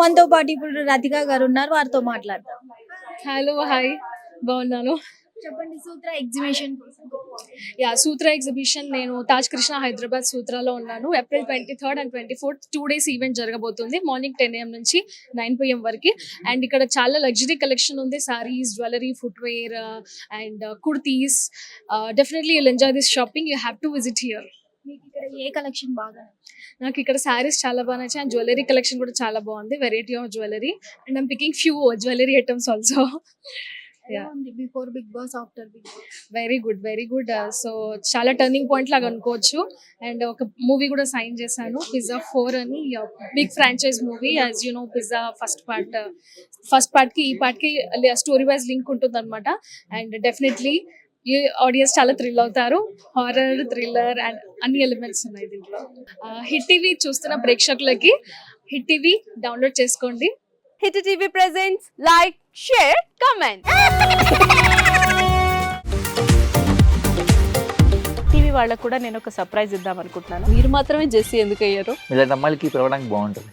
మనతో పాటు ఇప్పుడు రతిక గారు ఉన్నారు వారితో మాట్లాడదాం. హలో హాయ్ బాగున్నాను. చెప్పండి Sutra exhibition ya Sutra exhibition నేను తాజ్ కృష్ణ హైదరాబాద్ సూత్రాలో ఉన్నాను. April twenty third and twenty fourth two days event జరగబోతుంది మార్నింగ్ టెన్ ఏఎం నుంచి నైన్ పిఎం వరకు. అండ్ ఇక్కడ చాలా లగ్జరీ కలెక్షన్ ఉంది. Sarees jewellery footwear and kurtis definitely you'll enjoy this shopping you have to visit here మీకు ఇక్కడ ఏ collection బాగా నాకు ఇక్కడ శారీస్ చాలా బాగా నచ్చాయి. అండ్ జ్యువెలరీ కలెక్షన్ కూడా చాలా బాగుంది. Variety of jewellery and I'm picking few jewellery items also. Before Bigg Boss after Bigg very good very good so చాలా టర్నింగ్ పాయింట్ లాగా అనుకోవచ్చు. అండ్ ఒక మూవీ కూడా సైన్ చేశాను. పిజ్జా ఫోర్ అని big franchise movie as you know pizza first part first పార్ట్కి ఈ పార్ట్కి స్టోరీ వైజ్ లింక్ ఉంటుంది అనమాట అండ్ డెఫినెట్లీ ఈ ఆడియన్స్ చాలా థ్రిల్ అవుతారు. హారర్ థ్రిల్లర్ అండ్ అన్ని ఎలిమెంట్స్ ఉన్నాయి దీంట్లో. హిట్ టీవీ చూస్తున్న ప్రేక్షకులకి హిట్ టీవీ డౌన్లోడ్ చేసుకోండి. Hit TV presents like share comment TV వాళ్ళకు కూడా నేను ఒక సర్ప్రైజ్ ఇద్దాం అనుకుంటున్నాను. మీరు మాత్రమే జెస్సీ ఎందుకు అయ్యారు? ఇలాంటి అమ్మాయిలకి పిలవడానికి బాగుంటుంది.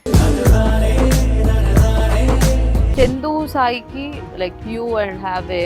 చందు సాయికి like you and have a